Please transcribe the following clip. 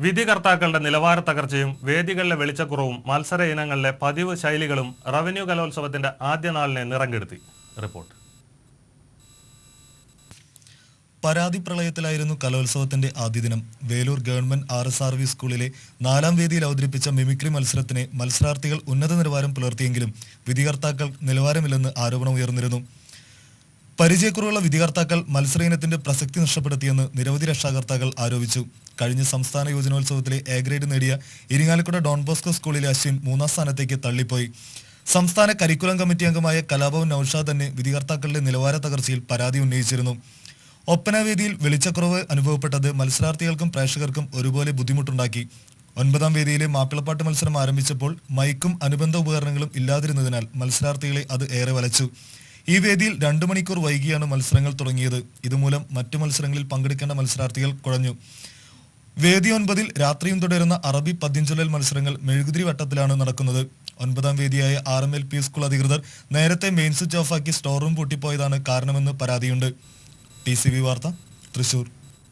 വിധികർത്താക്കളുടെ നിലവാര തകർച്ചയും വേദികളിലെ വെളിച്ചക്കുറവും മത്സര ഇനങ്ങളിലെ പതിവ് ശൈലികളും റവന്യൂ കലോത്സവത്തിന്റെ ആദ്യ നാളിനെ നിറം കെടുത്തി റിപ്പോർട്ട്. പരാതി പ്രളയത്തിലായിരുന്നു കലോത്സവത്തിന്റെ ആദ്യ ദിനം. Velur government R S R V സ്കൂളിലെ നാലാം വേദിയിൽ അവതരിപ്പിച്ച മിമിക്രി മത്സരത്തിന് മത്സരാർത്ഥികൾ ഉന്നത നിലവാരം പുലർത്തിയെങ്കിലും വിധികർത്താക്കൾ നിലവാരമില്ലെന്ന് ആരോപണം ഉയർന്നിരുന്നു. പരിചയക്കുറവുള്ള വിധികർത്താക്കൾ മത്സര ഇനത്തിന്റെ പ്രസക്തി നഷ്ടപ്പെടുത്തിയെന്ന് നിരവധി രക്ഷാകർത്താക്കൾ ആരോപിച്ചു. കഴിഞ്ഞ സംസ്ഥാന യോജനോത്സവത്തിലെ എ ഗ്രേഡ് നേടിയ ഇരിങ്ങാലക്കുട ഡോൺ ബോസ്കോ സ്കൂളിലെ അശ്വിൻ മൂന്നാം സ്ഥാനത്തേക്ക് തള്ളിപ്പോയി. സംസ്ഥാന കരിക്കുലം കമ്മിറ്റി അംഗമായ കലാഭവൻ നൌഷാദ് തന്നെ വിധികർത്താക്കളുടെ നിലവാര തകർച്ചയിൽ പരാതി ഉന്നയിച്ചിരുന്നു. ഒപ്പനവേദിയിൽ വെളിച്ചക്കുറവ് അനുഭവപ്പെട്ടത് മത്സരാർത്ഥികൾക്കും പ്രേക്ഷകർക്കും ഒരുപോലെ ബുദ്ധിമുട്ടുണ്ടാക്കി. ഒൻപതാം വേദിയിലെ മാപ്പിളപ്പാട്ട് മത്സരം ആരംഭിച്ചപ്പോൾ മൈക്കും അനുബന്ധ ഉപകരണങ്ങളും ഇല്ലാതിരുന്നതിനാൽ മത്സരാർത്ഥികളെ അത് ഏറെ വലച്ചു. ഈ വേദിയിൽ രണ്ടു മണിക്കൂർ വൈകിയാണ് മത്സരങ്ങൾ തുടങ്ങിയത്. ഇതുമൂലം മറ്റു മത്സരങ്ങളിൽ പങ്കെടുക്കേണ്ട മത്സരാർത്ഥികൾ കുഴഞ്ഞു. വേദി ഒൻപതിൽ രാത്രിയും തുടരുന്ന അറബി പതിഞ്ചൊല്ലൽ മത്സരങ്ങൾ മെഴുകുതിരി വട്ടത്തിലാണ് നടക്കുന്നത്. ഒൻപതാം വേദിയായ R M L P school അധികൃതർ നേരത്തെ മെയിൻ സ്വിച്ച് ഓഫാക്കി സ്റ്റോർ റൂം പൂട്ടിപ്പോയതാണ് കാരണമെന്ന് പരാതിയുണ്ട്. ടി സി വി വാർത്ത തൃശൂർ.